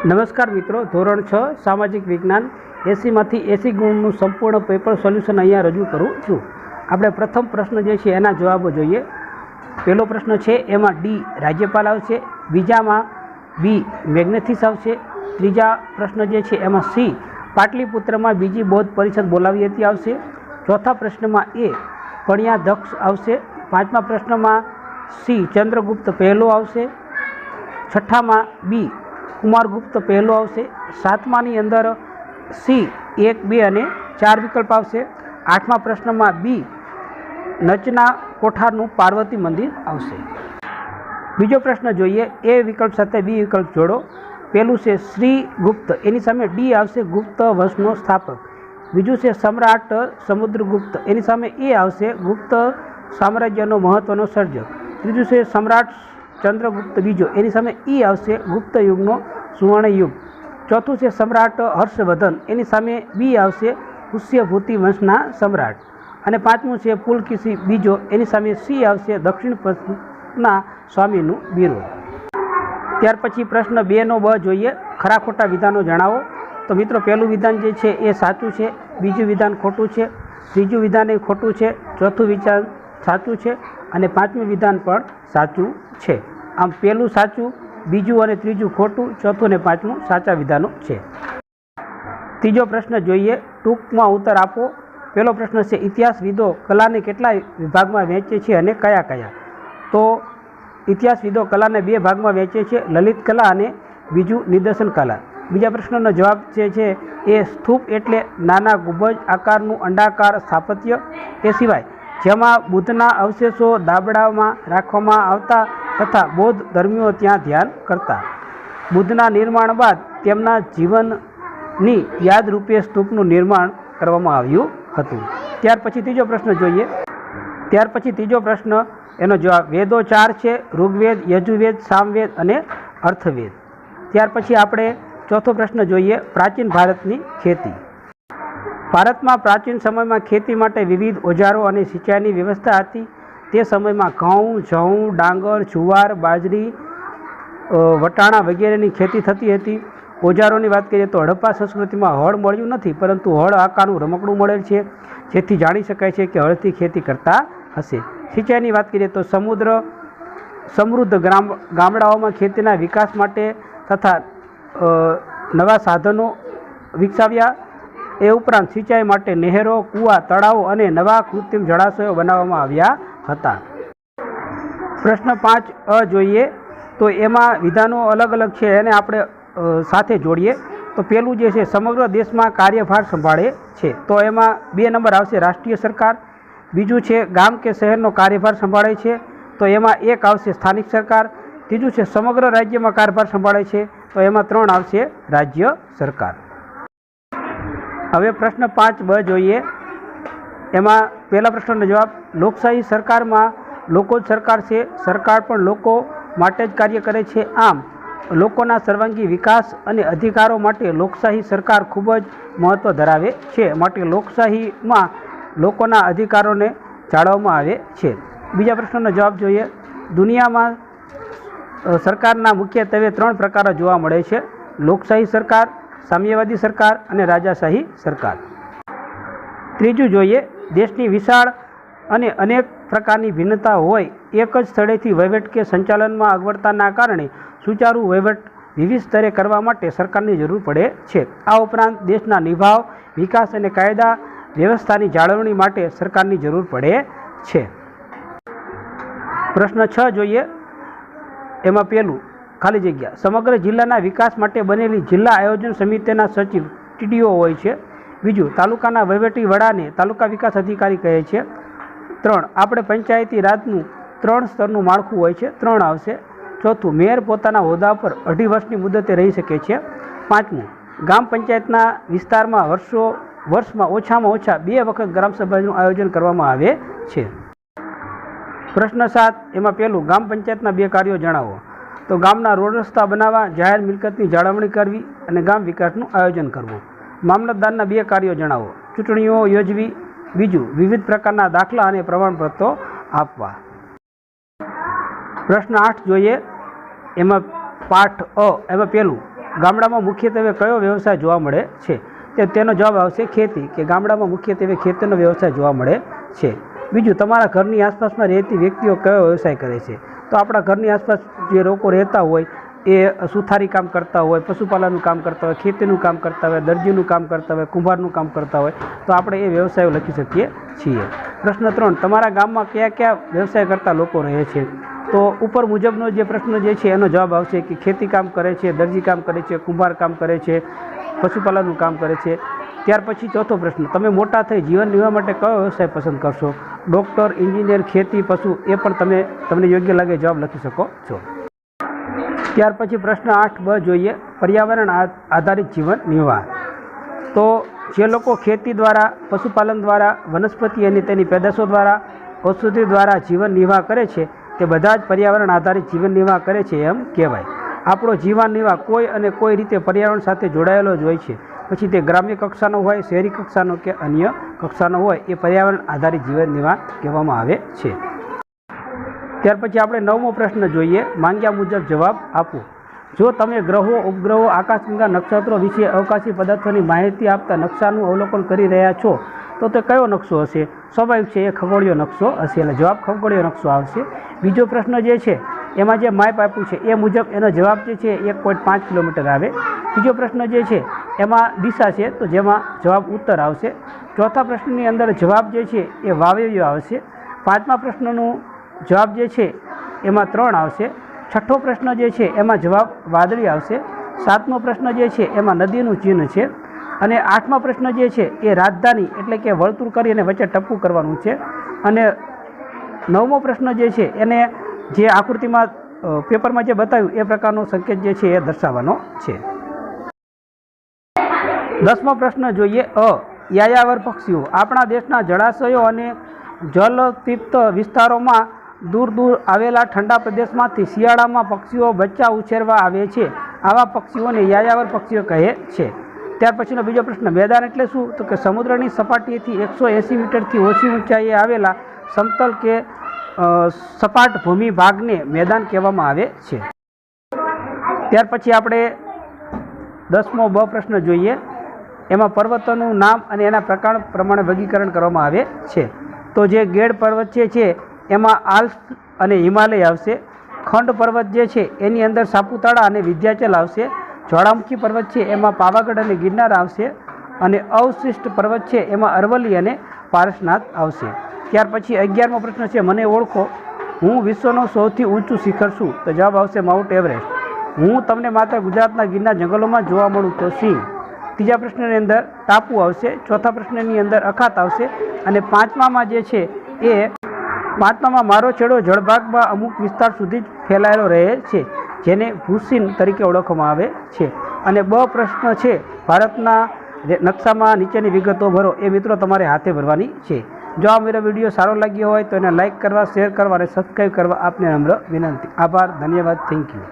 નમસ્કાર મિત્રો, ધોરણ છ, સામાજિક વિજ્ઞાન. એસીમાંથી એસી ગુણનું સંપૂર્ણ પેપર સોલ્યુશન અહીંયા રજૂ કરું છું. આપણે પ્રથમ પ્રશ્ન જે છે એના જવાબો જોઈએ. પહેલો પ્રશ્ન છે, એમાં ડી રાજ્યપાલ આવશે, બીજામાં બી મેગ્નેથિસ આવશે, ત્રીજા પ્રશ્ન જે છે એમાં સી પાટલીપુત્રમાં બીજી બૌદ્ધ પરિષદ બોલાવી હતી આવશે, ચોથા પ્રશ્નમાં એ પણિયા દક્ષ આવશે, પાંચમા પ્રશ્નમાં સી ચંદ્રગુપ્ત પહેલો આવશે, છઠ્ઠામાં બી કુમારગુપ્ત પહેલો આવશે, સાતમાની અંદર સી, એક, બે અને ચાર વિકલ્પ આવશે. આઠમા પ્રશ્નમાં બી, નચના કોઠારનું પાર્વતી મંદિર આવશે. બીજો પ્રશ્ન જોઈએ, એ વિકલ્પ સાથે બી વિકલ્પ જોડો. પહેલું છે શ્રી ગુપ્ત, એની સામે ડી આવશે, ગુપ્ત વંશનો સ્થાપક. બીજું છે સમ્રાટ સમુદ્રગુપ્ત, એની સામે એ આવશે, ગુપ્ત સામ્રાજ્યનો મહત્ત્વનો સર્જક. ત્રીજું છે સમ્રાટ ચંદ્રગુપ્ત બીજો. એની સામે ઈ આવશે ગુપ્ત યુગનો સુવર્ણ યુગ ચોથું છે સમ્રાટ હર્ષવર્ધન. એની સામે બી આવશે પુષ્યભૂતિ વંશના સમ્રાટ. અને પાંચમું છે પુલકેશી બીજો. એની સામે સી આવશે દક્ષિણ પશ્ચિમના સ્વામીનું બિરુદ. ત્યાર પછી પ્રશ્ન બેનો બ જોઈએ. ખરા ખોટા વિધાનો જણાવો. તો મિત્રો, પહેલું વિધાન જે છે એ સાચું છે, બીજું વિધાન ખોટું છે, ત્રીજું વિધાન એ ખોટું છે, ચોથું વિધાન સાચું છે અને પાંચમું વિધાન પણ સાચું છે. આમ પહેલું સાચું, બીજું અને ત્રીજું ખોટું, ચોથું અને પાંચમું સાચા વિધાનો છે. ત્રીજો પ્રશ્ન જોઈએ, ટૂંકમાં ઉત્તર આપો. પહેલો પ્રશ્ન છે, ઇતિહાસવિદો કલાને કેટલા વિભાગમાં વહેંચે છે અને કયા કયા? તો ઇતિહાસવિદો કલાને બે ભાગમાં વહેંચે છે, લલિત કલા અને બીજું નિદર્શન કલા. બીજા પ્રશ્નનો જવાબ જે છે, એ સ્તૂપ એટલે નાના ગુંબજ આકારનું અંડાકાર સ્થાપત્ય એ સિવાય, જેમાં બુદ્ધના અવશેષો દાબડામાં રાખવામાં આવતા તથા બૌદ્ધ ધર્મીઓ ત્યાં ધ્યાન કરતા. બુદ્ધના નિર્માણ બાદ તેમના જીવનની યાદરૂપે સ્તૂપનું નિર્માણ કરવામાં આવ્યું હતું. ત્યાર પછી ત્રીજો પ્રશ્ન જોઈએ. ત્યાર પછી ત્રીજો પ્રશ્ન, એનો જવાબ, વેદો ચાર છે, ઋગ્વેદ, યજુર્વેદ, સામવેદ અને અર્થવેદ. ત્યાર પછી આપણે ચોથો પ્રશ્ન જોઈએ, પ્રાચીન ભારતની ખેતી. ભારતમાં પ્રાચીન સમયમાં ખેતી માટે વિવિધ ઓજારો અને સિંચાઈની વ્યવસ્થા હતી. તે સમયમાં ઘઉં, જઉં, ડાંગર, જુવાર, બાજરી વટાણા વગેરેની ખેતી થતી હતી. ઓજારોની વાત કરીએ તો હડપ્પા સંસ્કૃતિમાં હળ મળ્યું નથી, પરંતુ હળ આકારનું રમકડું મળેલ છે. જેથી જાણી શકાય છે કે હળથી ખેતી કરતા હશે. સિંચાઈની વાત કરીએ તો સમુદ્ર, સમૃદ્ધ ગ્રામ, ગામડાઓમાં ખેતીના વિકાસ માટે તથા નવા સાધનો વિકસાવ્યા. એ ઉપરાંત સિંચાઈ માટે નહેરો, કૂવા, તળાવો અને નવા કૃત્રિમ જળાશયો બનાવવામાં આવ્યા હતા. પ્રશ્ન પાંચ અ જોઈએ તો એમાં વિધાનો અલગ અલગ છે, એને આપણે સાથે જોડીએ. તો પેલું જે છે, સમગ્ર દેશમાં કાર્યભાર સંભાળે છે. તો એમાં બે નંબર આવશે, રાષ્ટ્રીય સરકાર. બીજું છે, ગામ કે શહેરનો કાર્યભાર સંભાળે છે. તો એમાં એક આવશે, સ્થાનિક સરકાર. ત્રીજું છે, સમગ્ર રાજ્યમાં કાર્યભાર સંભાળે છે. તો એમાં ત્રણ આવશે, રાજ્ય સરકાર. હવે પ્રશ્ન પાંચ બ જોઈએ. એમાં પહેલા પ્રશ્નનો જવાબ, લોકશાહી સરકારમાં લોકો જ સરકાર છે, સરકાર પણ લોકો માટે જ કાર્ય કરે છે. આમ, લોકોના સર્વાંગી વિકાસ અને અધિકારો માટે લોકશાહી સરકાર ખૂબ જ મહત્ત્વ ધરાવે છે, માટે લોકશાહીમાં લોકોના અધિકારોને જાળવવામાં આવે છે. બીજા પ્રશ્નનો જવાબ જોઈએ. દુનિયામાં સરકારના મુખ્યત્વે ત્રણ પ્રકારો જોવા મળે છે. લોકશાહી સરકાર, સામ્યવાદી સરકાર અને રાજાશાહી સરકાર. ત્રીજું જોઈએ દેશની વિશાળ અને અનેક પ્રકારની ભિન્નતા હોય, એક જ સ્થળેથી વહીવટ કે સંચાલનમાં અગવડતાના કારણે સુચારુ વહીવટ વિવિધ સ્તરે કરવા માટે સરકારની જરૂર પડે છે. આ ઉપરાંત દેશના નિભાવ, વિકાસ અને કાયદા વ્યવસ્થાની જાળવણી માટે સરકારની જરૂર પડે છે. પ્રશ્ન છ જોઈએ. એમાં પહેલું, ખાલી જગ્યા. સમગ્ર જિલ્લાના વિકાસ માટે બનેલી જિલ્લા આયોજન સમિતિના સચિવ ટીડીઓ હોય છે. બીજું, તાલુકાના વહીવટી વડાને તાલુકા વિકાસ અધિકારી કહે છે, ત્રણ, આપણે પંચાયતી રાજનું ત્રણ સ્તરનું માળખું હોય છે, ત્રણ આવશે. ચોથું, મેયર પોતાના હોદ્દા પર અઢી વર્ષની મુદતે રહી શકે છે. પાંચમું ગ્રામ પંચાયતના વિસ્તારમાં વર્ષો, વર્ષમાં ઓછામાં ઓછા બે વખત ગ્રામસભાનું આયોજન કરવામાં આવે છે. પ્રશ્ન સાત, એમાં પહેલું ગ્રામ પંચાયતના બે કાર્યો જણાવો. તો ગામના રોડ રસ્તા બનાવવા, જાહેર મિલકતની જાળવણી કરવી અને ગામ વિકાસનું આયોજન કરવું. મામલતદારના બે કાર્યો જણાવો. ચૂંટણીઓ યોજવી, બીજું વિવિધ પ્રકારના દાખલા અને પ્રમાણપત્રો આપવા. પ્રશ્ન આઠ જોઈએ. એમાં પાઠ અ, એમાં પહેલું ગામડામાં મુખ્યત્વે કયો વ્યવસાય જોવા મળે છે? તે તેનો જવાબ આવશે ખેતી, કે ગામડામાં મુખ્યત્વે ખેતીનો વ્યવસાય જોવા મળે છે. બીજું, તમારા ઘરની આસપાસમાં રહેતી વ્યક્તિઓ કયો વ્યવસાય કરે છે? તો આપણા ઘરની આસપાસ જે લોકો રહેતા હોય એ સુથારી કામ કરતા હોય, પશુપાલનનું કામ કરતા હોય, ખેતીનું કામ કરતા હોય, દરજીનું કામ કરતા હોય, કુંભારનું કામ કરતા હોય, તો આપણે એ વ્યવસાયો લખી શકીએ છીએ. પ્રશ્ન ત્રણ, તમારા ગામમાં કયા કયા વ્યવસાય કરતા લોકો રહે છે? તો ઉપર મુજબનો જે પ્રશ્ન જે છે, એનો જવાબ આવશે કે ખેતી કામ કરે છે, દરજી કામ કરે છે, કુંભાર કામ કરે છે, પશુપાલનનું કામ કરે છે. ત્યાર પછી ચોથો પ્રશ્ન, તમે મોટા થઈ જીવન નિર્વાહ માટે કયો વ્યવસાય પસંદ કરશો? ડૉક્ટર, એન્જિનિયર, ખેતી, પશુ, એ પણ તમે, તમને યોગ્ય લાગે જવાબ લખી શકો છો. ત્યાર પછી પ્રશ્ન આઠ બ જોઈએ, પર્યાવરણ આધારિત જીવન નિર્વાહ તો જે લોકો ખેતી દ્વારા, પશુપાલન દ્વારા, વનસ્પતિ અને તેની પેદાશો દ્વારા, ઔષધિ દ્વારા જીવન નિર્વાહ કરે છે, તે બધા જ પર્યાવરણ આધારિત જીવન નિર્વાહ કરે છે એમ કહેવાય. આપણો જીવન નિર્વાહ કોઈ અને કોઈ રીતે પર્યાવરણ સાથે જોડાયેલો જ હોય છે. પછી તે ગ્રામ્ય કક્ષાનો હોય, શહેરી કક્ષાનો કે અન્ય કક્ષાનો હોય, એ પર્યાવરણ આધારિત જીવન નિર્વાહ કહેવામાં આવે છે. ત્યાર પછી આપણે નવમો પ્રશ્ન જોઈએ. માંગ્યા મુજબ જવાબ આપો. જો તમે ગ્રહો, ઉપગ્રહો, આકાશગંગા, નક્ષત્રો વિશે અવકાશી પદાર્થોની માહિતી આપતા નકશાનું અવલોકન કરી રહ્યા છો, તો તે કયો નકશો હશે? સ્વાભાવિક છે, એ ખગોળીયો નકશો હશે. એટલે જવાબ ખગોળીયો નકશો આવશે. બીજો પ્રશ્ન જે છે, એમાં જે માપ આપ્યું છે, એ મુજબ એનો જવાબ જે છે એક પોઈન્ટ પાંચ કિલોમીટર આવે. બીજો પ્રશ્ન જે છે, એમાં દિશા છે, તો જેમાં જવાબ ઉત્તર આવશે. ચોથા પ્રશ્નની અંદર જવાબ જે છે, એ વાવેવ્યો આવશે. પાંચમા પ્રશ્નનું જવાબ જે છે, એમાં ત્રણ આવશે. છઠ્ઠો પ્રશ્ન જે છે, એમાં જવાબ વાદળી આવશે. સાતમો પ્રશ્ન જે છે, એમાં નદીનું ચિહ્ન છે. અને આઠમો પ્રશ્ન જે છે, એ રાજધાની એટલે કે વળતું કરી અને વચ્ચે ટપકું કરવાનું છે. અને નવમો પ્રશ્ન જે છે, એને જે આકૃતિમાં પેપરમાં જે બતાવ્યું, એ પ્રકારનો સંકેત જે છે, એ દર્શાવવાનો છે. દસમો પ્રશ્ન જોઈએ, અ, યાયાવર પક્ષીઓ. આપણા દેશના જળાશયો અને જલતિપ્ત વિસ્તારોમાં દૂર દૂર આવેલા ઠંડા પ્રદેશમાંથી શિયાળામાં પક્ષીઓ બચ્ચા ઉછેરવા આવે છે. આવા પક્ષીઓને યાયાવર પક્ષીઓ કહે છે. ત્યાર પછીનો બીજો પ્રશ્ન, મેદાન એટલે શું? તો કે સમુદ્રની સપાટીથી એકસો એંસી મીટરથી ઓછી ઊંચાઈએ આવેલા સમતલ કે સપાટ ભૂમિ ભાગને મેદાન કહેવામાં આવે છે. ત્યાર પછી આપણે દસમો બ પ્રશ્ન જોઈએ. એમાં પર્વતોનું નામ અને એના પ્રકાર પ્રમાણે વર્ગીકરણ કરવામાં આવે છે. તો જે ગેડ પર્વત છે છે એમાં આલ્સ અને હિમાલય આવશે. ખંડ પર્વત જે છે, એની અંદર સાપુતારા અને વિદ્યાચલ આવશે. જ્વાળામુખી પર્વત છે, એમાં પાવાગઢ અને ગિરનાર આવશે. અને અવશિષ્ટ પર્વત છે, એમાં અરવલ્લી અને પારસનાથ આવશે. ત્યાર પછી અગિયારમો પ્રશ્ન છે, મને ઓળખો. હું વિશ્વનું સૌથી ઊંચું શિખર છું. તો જવાબ આવશે માઉન્ટ એવરેસ્ટ. હું તમને માત્ર ગુજરાતના ગીરના જંગલોમાં જોવા મળું તો સિંહ. ત્રીજા પ્રશ્નની અંદર ટાપુ આવશે. ચોથા પ્રશ્નની અંદર અખાત આવશે. અને પાંચમામાં જે છે, એ પાંચમામાં મારો છેડો જળભાગમાં અમુક વિસ્તાર સુધી જ ફેલાયેલો રહે છે, જેને ભૂસિન તરીકે ઓળખવામાં આવે છે. અને બ પ્રશ્ન છે, ભારતના નકશામાં નીચેની વિગતો ભરો, એ મિત્રો તમારે હાથે ભરવાની છે. જો આ મારો વીડિયો સારો લાગ્યો હોય તો એને લાઇક કરવા, શેર કરવા અને સબસ્ક્રાઈબ કરવા આપને નમ્ર વિનંતી. આભાર, ધન્યવાદ થેન્ક યુ